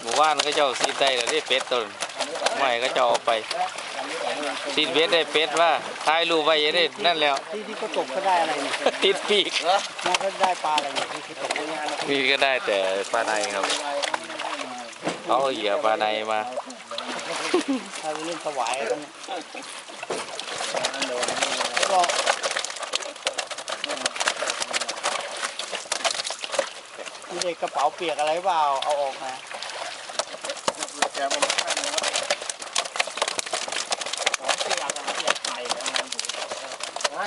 หมู่บ้านก็เจ้าซีดได้แล้วได้เป็ดตนไม่ก็จ้าเออกไปซีดเบ็ดได้เป็ดว่าถ่ายรูปไว้ยังได้นั่นแล้วที่ที่เขาตกก็ได้อะไรเนี่ยติดปีกมันก็ได้ปลาอะไรเนี่ยที่ตกเนี่ยมีก็ได้แต่ปลาในครับเขาเอาเหยื่อปลาในมาถ้าไปเล่นถวายกันเมีเด็กกระเป๋าเปียกอะไรเปล่าเอาออกมาแกมันข้างเนื้อของเปียกอะไรเปียกไข่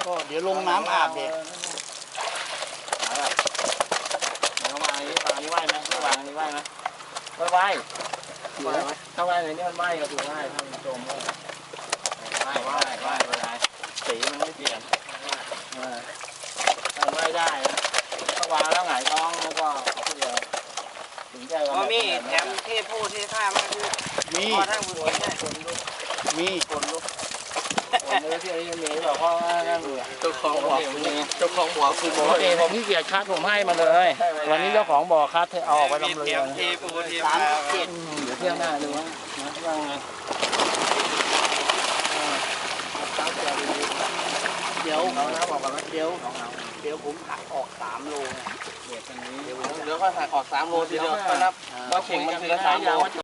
ก็เดี๋ยวลงน้ำอาบเด็กเขาวางอันนี้วางอันนี้ไหวไหมวางอันนี้ไหวไหมไม่ไหวไหวไหมถ้าไหวเลยนี่มันไหวก็คือไหวถ้ามันจมก็ไหวไหวไหวไหวได้สีมันไม่เปลี่ยนเออถ้าไหวได้นะถ้าวางแล้วหงายท้องแล้วก็เอาเดียวถึงใจก็ ก็มีแถม เทพูเทท่ามันคือมีพอทั้งบุญได้มีคนลุกคนเลยที่ไอ้ยังมีแบบว่านั่นเลยเจ้าของบ่อเจ้าของบ่อคือปกติผมขี้เกียจคัดผมให้มาเลย วันนี้เจ้าของบ่อคัดให้เอาออกไปลำเลีแถยงมเทพูเทสามท่าสิบเจ็ดเดี๋ยวเที่ยวหน้าดูว่าว่าไงเดี๋ยวเอานะบอกกันไหมเดี๋ยวเอาเอาเดี๋ยวผมหักออกสามโลเดี๋ยวตรงนี้เดี๋ยวก็ถ่ายออกสามโลทีเดียวก็นับ ว่าเข่งมันคือละสาโล